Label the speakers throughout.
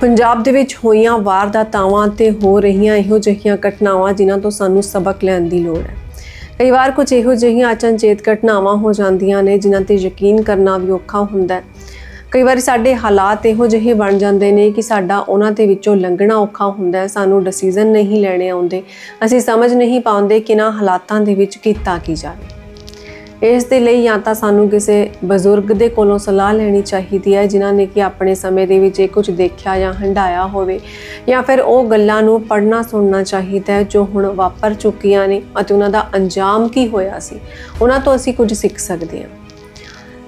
Speaker 1: ਪੰਜਾਬ ਦੇ ਵਿੱਚ ਹੋਈਆਂ ਵਾਰਦਾਤਾਵਾਂ ਤੇ ਹੋ ਰਹੀਆਂ ਇਹੋ ਜਿਹੀਆਂ ਘਟਨਾਵਾਂ ਜਿਨ੍ਹਾਂ ਤੋਂ ਸਾਨੂੰ ਸਬਕ ਲੈਣ ਦੀ ਲੋੜ ਹੈ। ਕਈ ਵਾਰ ਕੁਝ ਇਹੋ ਜਿਹੀਆਂ ਅਚਨਚੇਤ ਘਟਨਾਵਾਂ ਹੋ ਜਾਂਦੀਆਂ ਨੇ ਜਿਨ੍ਹਾਂ ਤੇ ਯਕੀਨ ਕਰਨਾ ਵੀ ਔਖਾ ਹੁੰਦਾ ਹੈ। ਕਈ ਵਾਰ ਸਾਡੇ ਹਾਲਾਤ ਇਹੋ ਜਿਹੇ ਬਣ ਜਾਂਦੇ ਨੇ ਕਿ ਸਾਡਾ ਉਹਨਾਂ ਦੇ ਵਿੱਚੋਂ ਲੰਘਣਾ ਔਖਾ ਹੁੰਦਾ ਹੈ, ਸਾਨੂੰ ਡਿਸੀਜਨ ਨਹੀਂ ਲੈਣੇ ਆਉਂਦੇ। ਅਸੀਂ ਸਮਝ ਨਹੀਂ ਪਾਉਂਦੇ ਕਿ ਇਹਨਾਂ ਹਾਲਾਤਾਂ ਦੇ ਵਿੱਚ ਕੀਤਾ ਕੀ ਜਾਵੇ। ਇਸ ਦੇ ਲਈ ਜਾਂ ਤਾਂ ਸਾਨੂੰ ਕਿਸੇ ਬਜ਼ੁਰਗ ਦੇ ਕੋਲੋਂ ਸਲਾਹ ਲੈਣੀ ਚਾਹੀਦੀ ਹੈ, ਜਿਨ੍ਹਾਂ ਨੇ ਕਿ ਆਪਣੇ ਸਮੇਂ ਦੇ ਵਿੱਚ ਇਹ ਕੁਝ ਦੇਖਿਆ ਜਾਂ ਹੰਡਾਇਆ ਹੋਵੇ। ਜਾਂ ਫਿਰ ਉਹ ਗੱਲਾਂ ਨੂੰ ਪੜ੍ਹਨਾ ਸੁਣਨਾ ਚਾਹੀਦਾ ਹੈ, ਜੋ ਹੁਣ ਵਾਪਰ ਚੁੱਕੀਆਂ ਨੇ ਅਤੇ ਉਹਨਾਂ ਦਾ ਅੰਜਾਮ ਕੀ ਹੋਇਆ ਸੀ, ਉਹਨਾਂ ਤੋਂ ਅਸੀਂ ਕੁਝ ਸਿੱਖ ਸਕਦੇ ਹਾਂ।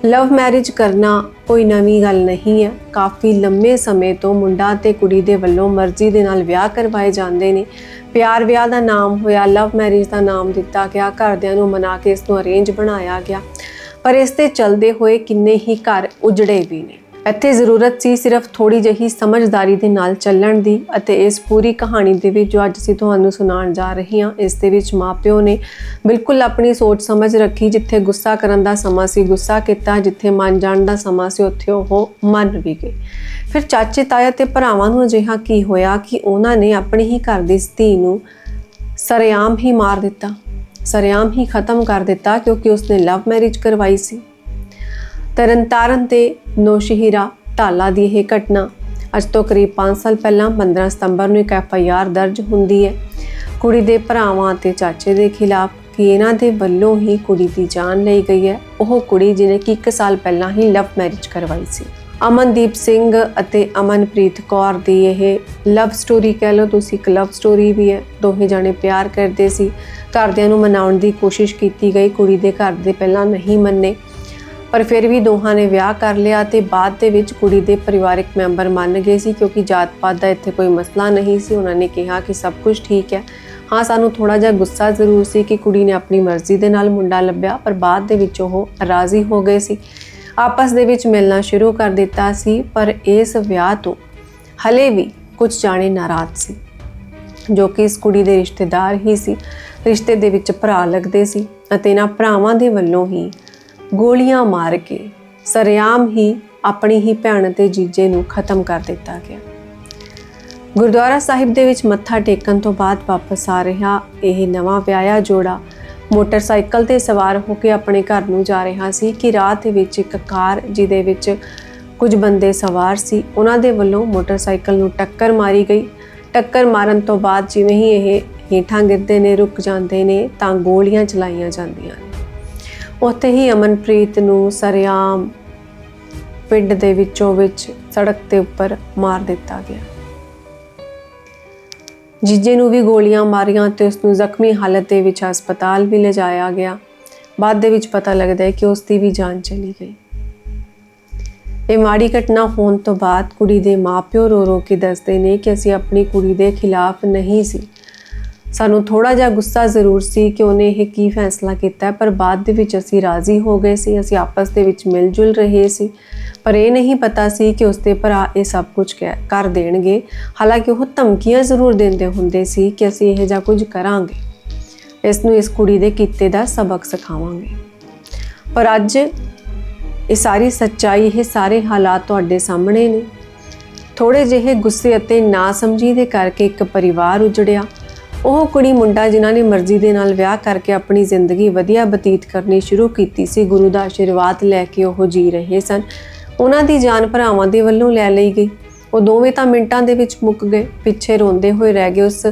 Speaker 1: ਲਵ ਮੈਰਿਜ ਕਰਨਾ ਕੋਈ ਨਵੀਂ ਗੱਲ ਨਹੀਂ ਹੈ। ਕਾਫੀ ਲੰਮੇ ਸਮੇਂ ਤੋਂ ਮੁੰਡਾ ਤੇ ਕੁੜੀ ਦੇ ਵੱਲੋਂ ਮਰਜ਼ੀ ਦੇ ਨਾਲ ਵਿਆਹ ਕਰਵਾਏ ਜਾਂਦੇ ਨੇ। ਪਿਆਰ ਵਿਆਹ ਦਾ ਨਾਮ ਹੋਇਆ ਲਵ ਮੈਰਿਜ ਦਾ ਨਾਮ ਦਿੱਤਾ ਗਿਆ, ਘਰਦਿਆਂ ਨੂੰ ਮਨਾ ਕੇ ਇਸ ਨੂੰ ਅਰੇਂਜ ਬਣਾਇਆ ਗਿਆ। ਪਰ ਇਸ ਤੇ ਚੱਲਦੇ ਹੋਏ ਕਿੰਨੇ ਹੀ ਘਰ ਉਜੜੇ ਵੀ ਨੇ। ਇੱਥੇ ਜ਼ਰੂਰਤ ਸੀ ਸਿਰਫ ਥੋੜੀ ਜਿਹੀ ਸਮਝਦਾਰੀ ਦੇ ਨਾਲ ਚੱਲਣ ਦੀ ਅਤੇ ਇਸ ਪੂਰੀ ਕਹਾਣੀ ਦੇ ਵਿੱਚ ਜੋ ਅੱਜ ਅਸੀਂ ਤੁਹਾਨੂੰ ਸੁਣਾਉਣ ਜਾ ਰਹੇ ਹਾਂ, ਇਸ ਦੇ ਵਿੱਚ ਮਾਪਿਓ ਨੇ ਬਿਲਕੁਲ ਆਪਣੀ ਸੋਚ ਸਮਝ ਰੱਖੀ ਜਿੱਥੇ ਗੁੱਸਾ ਕਰਨ ਦਾ ਸਮਾਂ ਸੀ, ਗੁੱਸਾ ਕੀਤਾ ਜਿੱਥੇ ਮੰਨ ਜਾਣ ਦਾ ਸਮਾਂ ਸੀ, ਉੱਥੇ ਉਹ ਮੰਨ ਵੀ ਗਏ। ਫਿਰ ਚਾਚੇ, ਤਾਇਆ ਤੇ ਭਰਾਵਾਂ ਨੂੰ ਅਜਿਹਾ ਕੀ ਹੋਇਆ ਕਿ ਉਹਨਾਂ ਨੇ ਆਪਣੀ ਹੀ ਘਰ ਦੀ ਧੀ ਨੂੰ ਸਰੇਆਮ ਹੀ ਮਾਰ ਦਿੱਤਾ, ਸਰੇਆਮ ਹੀ ਖਤਮ ਕਰ ਦਿੱਤਾ ਕਿਉਂਕਿ ਉਸਨੇ ਲਵ ਮੈਰਿਜ ਕਰਵਾਈ ਸੀ। ਤਰਨਤਾਰਨ ਤੇ ਨੋਸ਼ਹੀਰਾ ਢਾਲਾ ਦੀ ਇਹ ਘਟਨਾ। ਅੱਜ ਤੋਂ ਕਰੀਬ 5 ਸਾਲ ਪਹਿਲਾਂ 15 ਸਤੰਬਰ ਨੂੰ ਇੱਕ ਐਫ ਆਈ ਆਰ ਦਰਜ ਹੁੰਦੀ ਹੈ। ਕੁੜੀ ਦੇ ਭਰਾਵਾਂ ਤੇ ਚਾਚੇ ਦੇ ਖਿਲਾਫ ਕਿ ਇਹਨਾਂ ਦੇ ਵੱਲੋਂ ਹੀ ਕੁੜੀ ਦੀ ਜਾਨ ਲਈ ਗਈ ਹੈ। ਉਹ ਕੁੜੀ ਜਿਹਨੇ ਕਿ 1 ਸਾਲ ਪਹਿਲਾਂ ਹੀ ਲਵ ਮੈਰਿਜ ਕਰਵਾਈ ਸੀ। ਅਮਨਦੀਪ ਸਿੰਘ ਅਤੇ ਅਮਨਪ੍ਰੀਤ ਕੌਰ ਦੀ ਇਹ ਲਵ ਸਟੋਰੀ ਕਹਿ ਲਓ, ਤੁਸੀਂ ਇੱਕ ਲਵ ਸਟੋਰੀ ਵੀ ਹੈ। ਦੋਹੇ ਜਾਣੇ ਪਿਆਰ ਕਰਦੇ ਸੀ। ਘਰਦਿਆਂ ਨੂੰ ਮਨਾਉਣ ਦੀ ਕੋਸ਼ਿਸ਼ ਕੀਤੀ ਗਈ। ਕੁੜੀ ਦੇ ਘਰ ਦੇ ਪਹਿਲਾਂ ਨਹੀਂ ਮੰਨੇ। ਪਰ ਫਿਰ ਵੀ ਦੋਹਾਂ ਨੇ ਵਿਆਹ ਕਰ ਲਿਆ ਤੇ ਬਾਅਦ ਦੇ ਵਿੱਚ ਕੁੜੀ ਦੇ ਪਰਿਵਾਰਕ ਮੈਂਬਰ ਮੰਨ ਗਏ ਸੀ ਕਿਉਂਕਿ ਜਾਤ ਪਾਤ ਦਾ ਇੱਥੇ ਕੋਈ ਮਸਲਾ ਨਹੀਂ ਸੀ। ਉਹਨਾਂ ਨੇ ਕਿਹਾ ਕਿ ਸਭ ਕੁਝ ਠੀਕ ਹੈ। ਹਾਂ, ਸਾਨੂੰ ਥੋੜਾ ਜਿਹਾ ਗੁੱਸਾ ਜ਼ਰੂਰ ਸੀ ਕਿ ਕੁੜੀ ਨੇ ਆਪਣੀ ਮਰਜ਼ੀ ਦੇ ਨਾਲ ਮੁੰਡਾ ਲੱਭਿਆ, ਪਰ ਬਾਅਦ ਦੇ ਵਿੱਚ ਉਹ ਰਾਜ਼ੀ ਹੋ ਗਏ ਸੀ। ਆਪਸ ਦੇ ਵਿੱਚ ਮਿਲਣਾ ਸ਼ੁਰੂ ਕਰ ਦਿੱਤਾ ਸੀ, ਪਰ ਇਸ ਵਿਆਹ ਤੋਂ ਹਲੇ ਵੀ ਕੁਝ ਜਾਣੇ ਨਾਰਾਜ਼ ਸੀ, ਜੋ ਕਿ ਇਸ ਕੁੜੀ ਦੇ ਰਿਸ਼ਤੇਦਾਰ ਹੀ ਸੀ। ਰਿਸ਼ਤੇ ਦੇ ਵਿੱਚ ਭਰਾ ਲੱਗਦੇ ਸੀ ਅਤੇ ਇਹਨਾਂ ਭਰਾਵਾਂ ਦੇ ਵੱਲੋਂ ਹੀ ਗੋਲੀਆਂ ਮਾਰ ਕੇ ਸਰਿਆਮ ਹੀ ਆਪਣੀ ਹੀ ਭੈਣ ਤੇ ਜੀਜੇ ਨੂੰ ਖਤਮ ਕਰ ਦਿੱਤਾ ਗਿਆ। ਗੁਰਦੁਆਰਾ ਸਾਹਿਬ ਦੇ ਵਿੱਚ ਮੱਥਾ ਟੇਕਣ ਤੋਂ ਬਾਅਦ ਵਾਪਸ ਆ ਰਿਹਾ ਇਹ ਨਵਾਂ ਵਿਆਹਿਆ ਜੋੜਾ, ਮੋਟਰਸਾਈਕਲ ਤੇ ਸਵਾਰ ਹੋ ਕੇ ਆਪਣੇ ਘਰ ਨੂੰ ਜਾ ਰਿਹਾ ਸੀ ਕਿ ਰਾਤ ਵਿੱਚ ਇੱਕ ਕਾਰ ਜਿਹਦੇ ਵਿੱਚ ਕੁਝ ਬੰਦੇ ਸਵਾਰ ਸੀ, ਉਹਨਾਂ ਦੇ ਵੱਲੋਂ ਮੋਟਰਸਾਈਕਲ ਨੂੰ ਟੱਕਰ ਮਾਰੀ ਗਈ। ਟੱਕਰ ਮਾਰਨ ਤੋਂ ਬਾਅਦ ਜਿਵੇਂ ਹੀ ਇਹ ਹੇਠਾਂ ਗਿਰਦੇ ਨੇ, ਰੁਕ ਜਾਂਦੇ ਨੇ ਤਾਂ ਗੋਲੀਆਂ ਚਲਾਈਆਂ ਜਾਂਦੀਆਂ ਨੇ। ਉੱਥੇ ਹੀ ਅਮਨਪ੍ਰੀਤ ਨੂੰ ਸਰਿਆਮ ਪਿੰਡ ਦੇ ਵਿੱਚੋਂ ਵਿੱਚ ਸੜਕ ਦੇ ਉੱਪਰ ਮਾਰ ਦਿੱਤਾ ਗਿਆ। ਜੀਜੇ ਨੂੰ ਵੀ ਗੋਲੀਆਂ ਮਾਰੀਆਂ ਤੇ ਉਸ ਨੂੰ ਜ਼ਖਮੀ ਹਾਲਤ ਦੇ ਵਿੱਚ ਹਸਪਤਾਲ ਵੀ ਲਿਜਾਇਆ ਗਿਆ। ਬਾਅਦ ਦੇ ਵਿੱਚ ਪਤਾ ਲੱਗਦਾ ਹੈ ਕਿ ਉਸ ਦੀ ਵੀ ਜਾਨ ਚਲੀ ਗਈ। ਇਹ ਮਾੜੀ ਘਟਨਾ ਹੋਣ ਤੋਂ ਬਾਅਦ ਕੁੜੀ ਦੇ ਮਾਪਿਓ ਰੋ ਰੋ ਕੇ ਦੱਸਦੇ ਨੇ ਕਿ ਅਸੀਂ ਆਪਣੀ ਕੁੜੀ ਦੇ ਖਿਲਾਫ ਨਹੀਂ ਸੀ। ਸਾਨੂੰ ਥੋੜਾ ਜਿਹਾ ਗੁੱਸਾ ਜ਼ਰੂਰ ਸੀ ਕਿ ਉਹਨੇ ਇਹ ਕੀ ਫੈਸਲਾ ਕੀਤਾ, ਪਰ ਬਾਅਦ ਦੇ ਵਿੱਚ ਅਸੀਂ ਰਾਜ਼ੀ ਹੋ ਗਏ ਸੀ, ਅਸੀਂ ਆਪਸ ਦੇ ਵਿੱਚ ਮਿਲ ਜੁਲ ਰਹੇ ਸੀ। ਪਰ ਇਹ ਨਹੀਂ ਪਤਾ ਸੀ ਕਿ ਉਸਦੇ ਭਰਾ ਇਹ ਸਭ ਕੁਝ ਕਹਿ- ਕਰ ਦੇਣਗੇ। ਹਾਲਾਂਕਿ ਉਹ ਧਮਕੀਆਂ ਜ਼ਰੂਰ ਦਿੰਦੇ ਹੁੰਦੇ ਸੀ ਕਿ ਅਸੀਂ ਇਹ ਜਿਹਾ ਕੁਝ ਕਰਾਂਗੇ। ਇਸ ਨੂੰ ਇਸ ਕੁੜੀ ਦੇ ਕੀਤੇ ਦਾ ਸਬਕ ਸਿਖਾਵਾਂਗੇ। ਪਰ ਅੱਜ ਇਹ ਸਾਰੀ ਸੱਚਾਈ, ਇਹ ਸਾਰੇ ਹਾਲਾਤ ਤੁਹਾਡੇ ਸਾਹਮਣੇ ਨੇ। ਥੋੜੇ ਜਿਹੇ ਗੁੱਸੇ ਅਤੇ ਨਾ ਸਮਝੀ ਦੇ ਕਰਕੇ ਇੱਕ ਪਰਿਵਾਰ ਉਜੜਿਆ। ਉਹ ਕੁੜੀ ਮੁੰਡਾ ਜਿਨ੍ਹਾਂ ਨੇ ਮਰਜ਼ੀ ਦੇ ਨਾਲ ਵਿਆਹ ਕਰਕੇ ਆਪਣੀ ਜ਼ਿੰਦਗੀ ਵਧੀਆ ਬਤੀਤ ਕਰਨੀ ਸ਼ੁਰੂ ਕੀਤੀ ਸੀ, ਗੁਰੂ ਦਾ ਆਸ਼ੀਰਵਾਦ ਲੈ ਕੇ ਉਹ ਜੀ ਰਹੇ ਸਨ। ਉਹਨਾਂ ਦੀ ਜਾਨ ਭਰਾਵਾਂ ਦੇ ਵੱਲੋਂ ਲੈ ਲਈ ਗਈ। ਉਹ ਦੋਵੇਂ ਤਾਂ ਮਿੰਟਾਂ ਦੇ ਵਿੱਚ ਮੁੱਕ ਗਏ। ਪਿੱਛੇ ਰੋਂਦੇ ਹੋਏ ਰਹਿ ਗਏ ਉਸ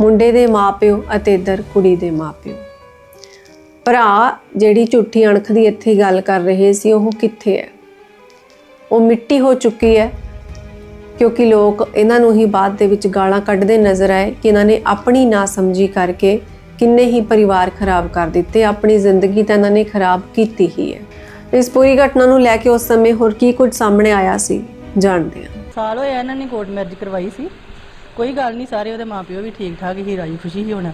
Speaker 1: ਮੁੰਡੇ ਦੇ ਮਾਪਿਓ ਅਤੇ ਇੱਧਰ ਕੁੜੀ ਦੇ ਮਾਪਿਓ। ਭਰਾ ਜਿਹੜੀ ਝੂਠੀ ਅਣਖ ਦੀ ਇੱਥੇ ਗੱਲ ਕਰ ਰਹੇ ਸੀ, ਉਹ ਕਿੱਥੇ ਹੈ? ਉਹ ਮਿੱਟੀ ਹੋ ਚੁੱਕੀ ਹੈ। ਕਿਉਂਕਿ ਲੋਕ ਇਹਨਾਂ ਨੂੰ ਹੀ ਬਾਅਦ ਦੇ ਵਿੱਚ ਗਾਲਾਂ ਕੱਢਦੇ ਨਜ਼ਰ ਆਏ ਕਿ ਇਹਨਾਂ ਨੇ ਆਪਣੀ ਨਾ ਸਮਝੀ ਕਰਕੇ ਕਿੰਨੇ ਹੀ ਪਰਿਵਾਰ ਖਰਾਬ ਕਰ ਦਿੱਤੇ, ਆਪਣੀ ਜ਼ਿੰਦਗੀ ਤਾਂ ਇਹਨਾਂ ਨੇ ਖਰਾਬ ਕੀਤੀ ਹੀ ਹੈ। ਇਸ ਪੂਰੀ ਘਟਨਾ ਨੂੰ ਲੈ ਕੇ ਉਸ ਸਮੇਂ ਹੋਰ ਕੀ ਕੁਝ ਸਾਹਮਣੇ ਆਇਆ ਸੀ, ਜਾਣਦੇ ਹਾਂ।
Speaker 2: ਸਾਲ ਹੋਇਆ ਇਹਨਾਂ ਨੇ ਕੋਰਟ ਮੈਰਿਜ ਕਰਵਾਈ ਸੀ। ਕੋਈ ਗੱਲ ਨਹੀਂ, ਸਾਰੇ ਉਹਦੇ ਮਾਪਿਓ ਵੀ ਠੀਕ ਠਾਕ ਹੀ ਰਾਜੀ ਖੁਸ਼ੀ ਹੀ ਹੋਣਾ।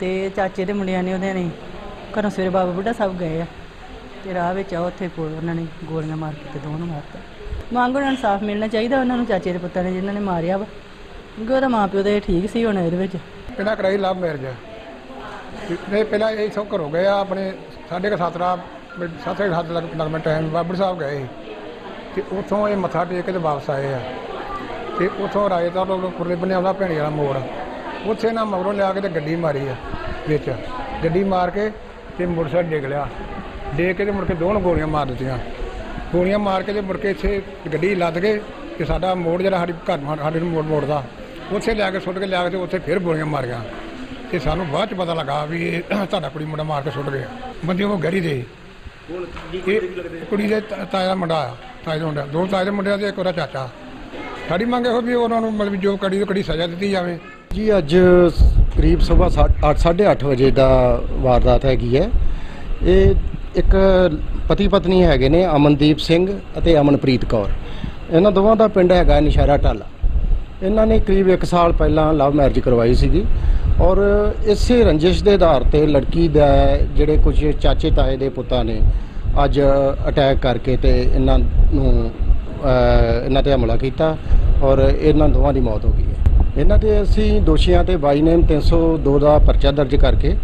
Speaker 2: ਤੇ ਚਾਚੇ ਦੇ ਮੁੰਡਿਆਂ ਨੇ ਉਹਦੇ ਨੇ ਘਰੋਂ ਸਵੇਰੇ ਬਾਬਾ ਬੁੱਢਾ ਸਾਹਿਬ ਗਏ ਆ। ਤੇ ਰਾਹ ਵਿੱਚ ਆ, ਉੱਥੇ ਕੋਲ ਉਹਨਾਂ ਨੇ ਗੋਲੀਆਂ ਮਾਰ ਕੇ ਤੇ ਦੋਵਾਂ ਨੂੰ ਮਾਰਤਾ। ਮੰਗ ਉਹਨਾਂ ਨੂੰ ਇਨਸਾਫ ਮਿਲਣਾ ਚਾਹੀਦਾ, ਉਹਨਾਂ ਨੂੰ ਚਾਚੇ ਦੇ ਪੁੱਤਾਂ ਨੇ ਜਿਨ੍ਹਾਂ ਨੇ ਮਾਰਿਆ ਵਾ। ਕਿਉਂਕਿ ਉਹਦਾ ਮਾਪਿਓ ਤੇ ਠੀਕ ਸੀ ਹੁਣ ਇਹਦੇ ਵਿੱਚ।
Speaker 3: ਇਹਨਾਂ ਕਰਾਈ ਲਵ ਮੈਰਿਜ ਨਹੀਂ ਪਹਿਲਾਂ ਇਹ ਸਭ ਘਰੋਂ ਗਏ ਆ, ਆਪਣੇ ਸਾਢੇ ਕੁ ਸੱਤ ਰਾਤ, ਸੱਤ ਸੱਤ ਲੱਗ ਲੱਗਦਾ ਟਾਈਮ ਬਾਬਰ ਸਾਹਿਬ ਗਏ। ਸੀ। ਤੇ ਉੱਥੋਂ ਇਹ ਮੱਥਾ ਟੇਕ ਕੇ ਤੇ ਵਾਪਸ ਆਏ ਆ। ਤੇ ਉਥੋਂ ਰਾਜੇਦਾਰ ਤੋਂ ਪੁਰਲੇ ਬੰਨੇ ਆਉਂਦਾ ਭੈਣੀ ਵਾਲਾ ਮੋੜ। ਉੱਥੇ ਨਾ ਮਗਰੋਂ ਲਿਆ ਕੇ ਤੇ ਗੱਡੀ ਮਾਰੀ ਆ, ਵਿੱਚ। ਗੱਡੀ ਮਾਰ ਕੇ ਤੇ ਮੋਟਰਸਾਈਕਲ ਡਿੱਗ ਲਿਆ। ਡੇਕ ਕੇ ਤੇ ਮੁੜ ਕੇ ਦੋਨ ਗੋਲੀਆਂ ਮਾਰ ਦਿੱਤੀਆਂ। ਗੋਲੀਆਂ ਮਾਰ ਕੇ ਤੇ ਮੁੜ ਕੇ ਇੱਥੇ ਗੱਡੀ ਲੱਦ ਕੇ ਤੇ ਸਾਡਾ ਮੋੜ ਜਿਹੜਾ ਸਾਡੀ ਘਰ ਸਾਡੇ ਨੂੰ ਮੋੜ ਮੋੜਦਾ। ਉੱਥੇ ਲਿਆ ਕੇ ਸੁੱਟ ਕੇ ਲਿਆ ਕੇ ਤੇ ਉੱਥੇ ਫਿਰ ਗੋਲੀਆਂ ਮਾਰੀਆਂ ਤੇ ਸਾਨੂੰ ਬਾਅਦ ਚ ਪਤਾ ਲੱਗਾ ਵੀ ਇਹ ਤੁਹਾਡਾ ਕੁੜੀ ਮੁੰਡਾ ਮਾਰ ਕੇ ਸੁੱਟ ਗਿਆ। ਬੰਦੇ ਉਹ ਗਹਿਰੀ ਦੇ। ਕੁੜੀ ਦੇ ਤਾ- ਤਾਏ ਦਾ ਮੁੰਡਾ ਆ ਤਾਏ ਦਾ ਮੁੰਡਾ। ਦੋ ਤਾਏ ਦੇ ਮੁੰਡਿਆਂ ਦੇ ਇੱਕ ਉਹਦਾ ਚਾਚਾ। ਸਾਡੀ ਮੰਗ ਇਹੋ ਵੀ ਉਹਨਾਂ ਨੂੰ ਮਤਲਬ ਜੋ ਕੜੀ ਤੋਂ ਕੜੀ ਸਜ਼ਾ ਦਿੱਤੀ ਜਾਵੇ।
Speaker 4: ਜੀ ਅੱਜ ਕਰੀਬ ਸਵੇਰ 8:30 ਵਜੇ ਦਾ ਵਾਰਦਾਤ ਹੈਗੀ ਹੈ। ਇਹ ਇੱਕ ਪਤੀ ਪਤਨੀ ਹੈਗੇ ਨੇ, ਅਮਨਦੀਪ ਸਿੰਘ ਅਤੇ ਅਮਨਪ੍ਰੀਤ ਕੌਰ। ਇਹਨਾਂ ਦੋਵਾਂ ਦਾ ਪਿੰਡ ਹੈਗਾ ਨਿਸ਼ਾਰਾ ਟਾਲਾ। ਇਹਨਾਂ ਨੇ ਕਰੀਬ 1 ਸਾਲ ਪਹਿਲਾਂ ਲਵ ਮੈਰਿਜ ਕਰਵਾਈ ਸੀਗੀ ਔਰ ਇਸੇ ਰੰਜਿਸ਼ ਦੇ ਆਧਾਰ ਤੇ ਲੜਕੀ ਦਾ ਜਿਹੜੇ ਕੁਝ ਚਾਚੇ ਤਾਏ ਦੇ ਪੁੱਤਾਂ ਨੇ ਅੱਜ ਅਟੈਕ ਕਰਕੇ ਤੇ ਇਹਨਾਂ ਨੂੰ ਇਹਨਾਂ ਤੇ ਹਮਲਾ ਕੀਤਾ ਔਰ ਇਹਨਾਂ ਦੋਵਾਂ ਦੀ ਮੌਤ ਹੋ ਗਈ ਹੈ। ਇਹਨਾਂ ਤੇ ਅਸੀਂ ਦੋਸ਼ੀਆਂ ਤੇ ਬਾਈ ਨੇਮ 302 ਦਾ ਪਰਚਾ ਦਰਜ ਕਰਕੇ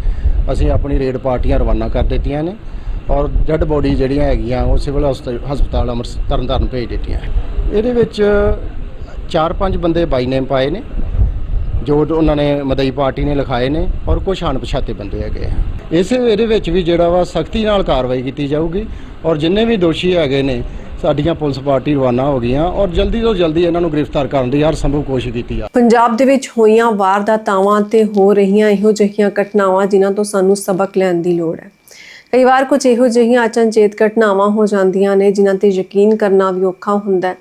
Speaker 4: ਅਸੀਂ ਆਪਣੀ ਰੇਡ ਪਾਰਟੀਆਂ ਰਵਾਨਾ ਕਰ ਦਿੱਤੀਆਂ ਨੇ। ਔਰ ਡੈੱਡ ਬੋਡੀ ਜਿਹੜੀਆਂ ਹੈਗੀਆਂ, ਉਹ ਸਿਵਲ ਹਸਤ- ਹਸਪਤਾਲ ਅੰਮ੍ਰਿਤਸਰ ਤਰਨਤਾਰਨ ਭੇਜ ਦਿੱਤੀਆਂ। ਇਹਦੇ ਵਿੱਚ ਚਾਰ ਪੰਜ ਬੰਦੇ ਬਾਈ ਨੇਮ ਪਾਏ ਨੇ, ਜੋ ਉਹਨਾਂ ਨੇ ਮਦਈ ਪਾਰਟੀ ਨੇ ਲਿਖਾਏ ਨੇ, ਔਰ ਕੁਝ ਅਣਪਛਾਤੇ ਬੰਦੇ ਹੈਗੇ ਆ। ਇਸੇ ਇਹਦੇ ਵਿੱਚ ਵੀ ਜਿਹੜਾ ਵਾ ਸਖਤੀ ਨਾਲ ਕਾਰਵਾਈ ਕੀਤੀ ਜਾਊਗੀ, ਔਰ ਜਿੰਨੇ ਵੀ ਦੋਸ਼ੀ ਹੈਗੇ ਨੇ, ਸਾਡੀਆਂ ਪੁਲਿਸ ਪਾਰਟੀ ਰਵਾਨਾ ਹੋ ਗਈਆਂ, ਔਰ ਜਲਦੀ ਤੋਂ ਜਲਦੀ ਇਹਨਾਂ ਨੂੰ ਗ੍ਰਿਫਤਾਰ ਕਰਨ ਦੀ ਹਰ ਸੰਭਵ ਕੋਸ਼ਿਸ਼ ਕੀਤੀ ਜਾ
Speaker 1: ਪੰਜਾਬ ਦੇ ਵਿੱਚ ਹੋਈਆਂ ਵਾਰਦਾਤਾਵਾਂ ਤੇ ਹੋ ਰਹੀਆਂ ਇਹੋ ਜਿਹੀਆਂ ਘਟਨਾਵਾਂ ਜਿਨ੍ਹਾਂ ਤੋਂ ਸਾਨੂੰ ਸਬਕ ਲੈਣ ਦੀ ਲੋੜ ਹੈ। ਕਈ ਵਾਰ ਕੁਝ ਇਹੋ ਜਿਹੀਆਂ ਅਚਨਚੇਤ ਘਟਨਾਵਾਂ ਹੋ ਜਾਂਦੀਆਂ ਨੇ, ਜਿਨ੍ਹਾਂ ਤੇ ਯਕੀਨ ਕਰਨਾ ਵੀ ਔਖਾ ਹੁੰਦਾ ਹੈ।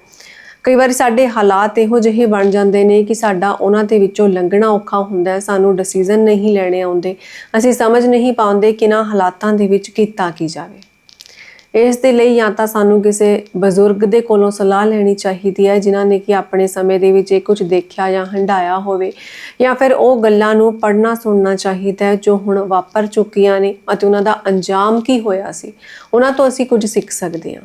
Speaker 1: ਕਈ ਵਾਰੀ ਸਾਡੇ ਹਾਲਾਤ ਇਹੋ ਜਿਹੇ ਬਣ ਜਾਂਦੇ ਨੇ ਕਿ ਸਾਡਾ ਉਹਨਾਂ ਦੇ ਵਿੱਚੋਂ ਲੰਘਣਾ ਔਖਾ ਹੁੰਦਾ ਹੈ, ਸਾਨੂੰ ਡਿਸੀਜਨ ਨਹੀਂ ਲੈਣੇ ਆਉਂਦੇ। ਅਸੀਂ ਸਮਝ ਨਹੀਂ ਪਾਉਂਦੇ ਕਿ ਨਾ ਹਾਲਾਤਾਂ ਦੇ ਵਿੱਚ ਕੀਤਾ ਕੀ ਜਾਵੇ। ਇਸ ਦੇ ਲਈ ਜਾਂ ਤਾਂ ਸਾਨੂੰ ਕਿਸੇ ਬਜ਼ੁਰਗ ਦੇ ਕੋਲੋਂ ਸਲਾਹ ਲੈਣੀ ਚਾਹੀਦੀ ਹੈ, ਜਿਨ੍ਹਾਂ ਨੇ ਕਿ ਆਪਣੇ ਸਮੇਂ ਦੇ ਵਿੱਚ ਇਹ ਕੁਝ ਦੇਖਿਆ ਜਾਂ ਹੰਡਾਇਆ ਹੋਵੇ, ਜਾਂ ਫਿਰ ਉਹ ਗੱਲਾਂ ਨੂੰ ਪੜ੍ਹਨਾ ਸੁਣਨਾ ਚਾਹੀਦਾ ਹੈ, ਜੋ ਹੁਣ ਵਾਪਰ ਚੁੱਕੀਆਂ ਨੇ ਅਤੇ ਉਹਨਾਂ ਦਾ ਅੰਜਾਮ ਕੀ ਹੋਇਆ ਸੀ, ਉਹਨਾਂ ਤੋਂ ਅਸੀਂ ਕੁਝ ਸਿੱਖ ਸਕਦੇ ਹਾਂ।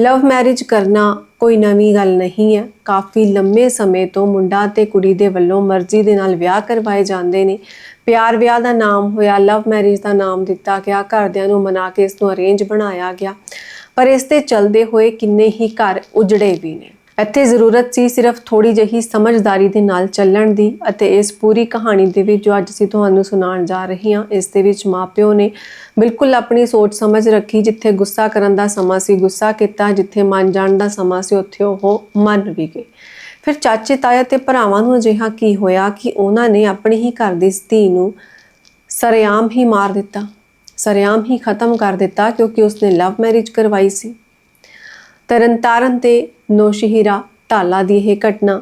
Speaker 1: ਲਵ ਮੈਰਿਜ ਕਰਨਾ ਕੋਈ ਨਵੀਂ ਗੱਲ ਨਹੀਂ ਹੈ। ਕਾਫੀ ਲੰਮੇ ਸਮੇਂ ਤੋਂ ਮੁੰਡਾ ਤੇ ਕੁੜੀ ਦੇ ਵੱਲੋਂ ਮਰਜ਼ੀ ਦੇ ਨਾਲ ਵਿਆਹ ਕਰਵਾਏ ਜਾਂਦੇ ਨੇ। ਪਿਆਰ ਵਿਆਹ ਦਾ ਨਾਮ ਹੋਇਆ ਲਵ ਮੈਰਿਜ ਦਾ ਨਾਮ ਦਿੱਤਾ ਗਿਆ, ਘਰਦਿਆਂ ਨੂੰ ਮਨਾ ਕੇ ਇਸ ਨੂੰ ਅਰੇਂਜ ਬਣਾਇਆ ਗਿਆ। ਪਰ ਇਸ ਤੇ ਚੱਲਦੇ ਹੋਏ ਕਿੰਨੇ ਹੀ ਘਰ ਉਜੜੇ ਵੀ ਨੇ। ਇੱਥੇ ਜ਼ਰੂਰਤ ਸੀ ਸਿਰਫ ਥੋੜੀ ਜਿਹੀ ਸਮਝਦਾਰੀ ਦੇ ਨਾਲ ਚੱਲਣ ਦੀ ਅਤੇ ਇਸ ਪੂਰੀ ਕਹਾਣੀ ਦੇ ਵਿੱਚ ਜੋ ਅੱਜ ਅਸੀਂ ਤੁਹਾਨੂੰ ਸੁਣਾਉਣ ਜਾ ਰਹੇ ਹਾਂ, ਇਸ ਦੇ ਵਿੱਚ ਮਾਪਿਓ ਨੇ ਬਿਲਕੁਲ ਆਪਣੀ ਸੋਚ ਸਮਝ ਰੱਖੀ ਜਿੱਥੇ ਗੁੱਸਾ ਕਰਨ ਦਾ ਸਮਾਂ ਸੀ, ਗੁੱਸਾ ਕੀਤਾ ਜਿੱਥੇ ਮੰਨ ਜਾਣ ਦਾ ਸਮਾਂ ਸੀ, ਉੱਥੇ ਉਹ ਮੰਨ ਵੀ ਗਏ। ਫਿਰ ਚਾਚੇ, ਤਾਇਆ ਤੇ ਭਰਾਵਾਂ ਨੂੰ ਅਜਿਹਾ ਕੀ ਹੋਇਆ ਕਿ ਉਹਨਾਂ ਨੇ ਆਪਣੀ ਹੀ ਘਰ ਦੀ ਧੀ ਨੂੰ ਸਰੇਆਮ ਹੀ ਮਾਰ ਦਿੱਤਾ, ਸਰੇਆਮ ਹੀ ਖਤਮ ਕਰ ਦਿੱਤਾ ਕਿਉਂਕਿ ਉਸਨੇ ਲਵ ਮੈਰਿਜ ਕਰਵਾਈ ਸੀ। ਤਰਨਤਾਰਨ ਤੇ ਨੌਸ਼ਹਿਰਾ ਢਾਲਾ ਦੀ ਇਹ ਘਟਨਾ